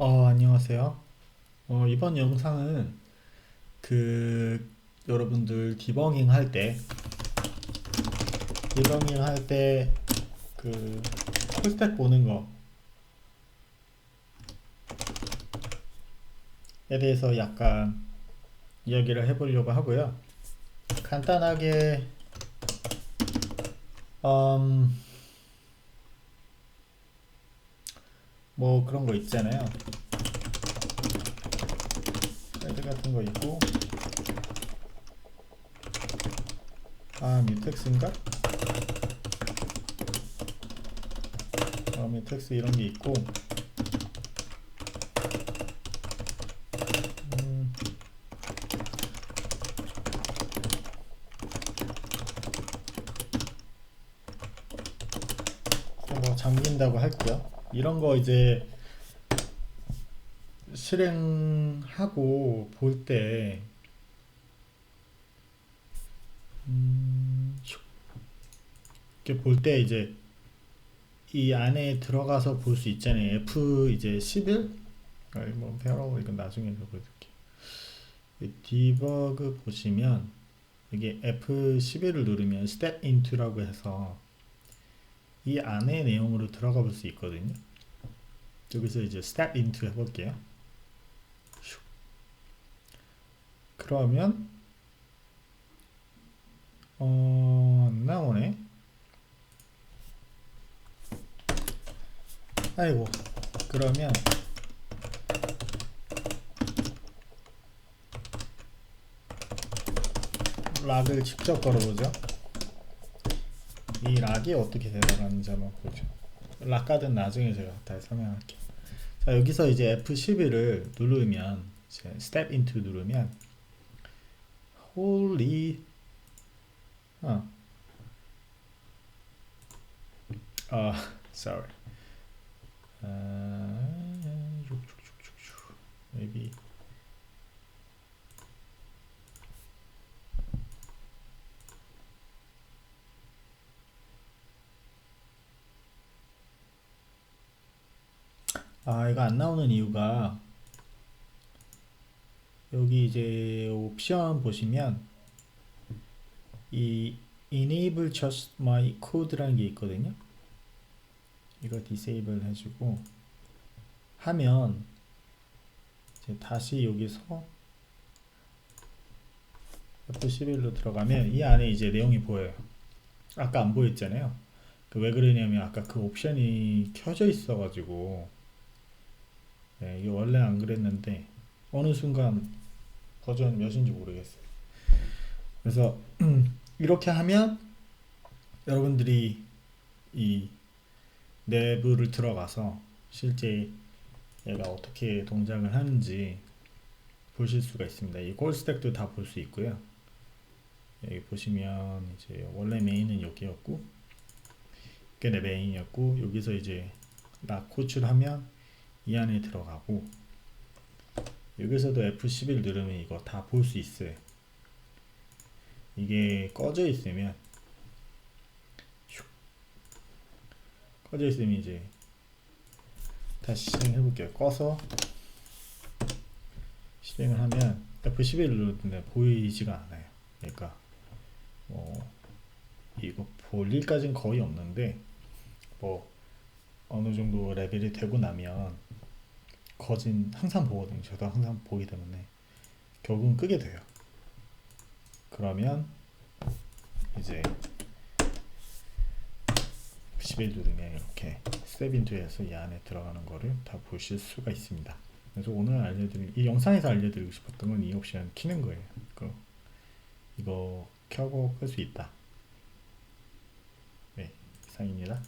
어, 안녕하세요. 어, 이번 영상은 그 여러분들 디버깅 할 때, 디버깅 할 때 그 풀스택 보는 거에 대해서 약간 이야기를 해보려고 하고요. 간단하게 음, 뭐 그런 거 있잖아요. 헤드 같은 거 있고 아 뮤텍스인가? 어, 뮤텍스 이런 게 있고 음, 뭐 잠긴다고 할게요. 이런 거 이제 실행하고 볼 때, 음, 슉. 이렇게 볼 때 이제 이 안에 들어가서 볼 수 있잖아요. F 이제 11? 아, 뭐, 페어라고 이건 나중에. 이 디버그 보시면 이게 F11을 누르면 Step Into라고 해서 이 안의 내용으로 들어가 볼 수 있거든요. 여기서 이제 Step Into 해볼게요. 슉. 그러면 어, 안 나오네. 아이고. 그러면 락을 직접 걸어보죠. 이 락이 어떻게 되어가는지 한번 보죠. 락가든 나중에 제가 다시 설명할게요. 자, 여기서 이제 F11을 누르면, 이제 Step Into 누르면, Holy, 어, 아, sorry. 아, 아, 이거 안 나오는 이유가 여기 이제 옵션 보시면 이 enable just my code라는 게 있거든요. 이거 disable 해주고 하면 이제 다시 여기서 F11로 들어가면 이 안에 이제 내용이 보여요. 아까 안 보였잖아요. 그 왜 그러냐면 아까 그 옵션이 켜져 있어 가지고 네, 이게 원래 안 그랬는데 어느 순간 버전 몇인지 모르겠어요. 그래서 이렇게 하면 여러분들이 이 내부를 들어가서 실제 얘가 어떻게 동작을 하는지 보실 수가 있습니다. 이 골 스택도 다 볼 수 있고요. 여기 보시면 이제 원래 메인은 여기였고 이게 내 메인이었고 여기서 이제 락 호출하면 이 안에 들어가고 여기서도 F11 누르면 이거 다 볼 수 있어요. 이게 꺼져 있으면 슉. 꺼져 있으면 이제 다시 실행해 볼게요. 꺼서 실행을 하면 F11 누르는데 보이지가 않아요. 그러니까 뭐 이거 볼 일까지는 거의 없는데 뭐 어느 정도 레벨이 되고 나면 거진 항상 보거든요. 저도 항상 보기 때문에 결국은 끄게 돼요. 그러면 이제 11 누르면 이렇게 스텝인투에서 이 안에 들어가는 거를 다 보실 수가 있습니다. 그래서 오늘 알려드릴 이 영상에서 알려드리고 싶었던 건 이 옵션 키는 거예요. 그 이거 켜고 끌 수 있다. 네, 이상입니다.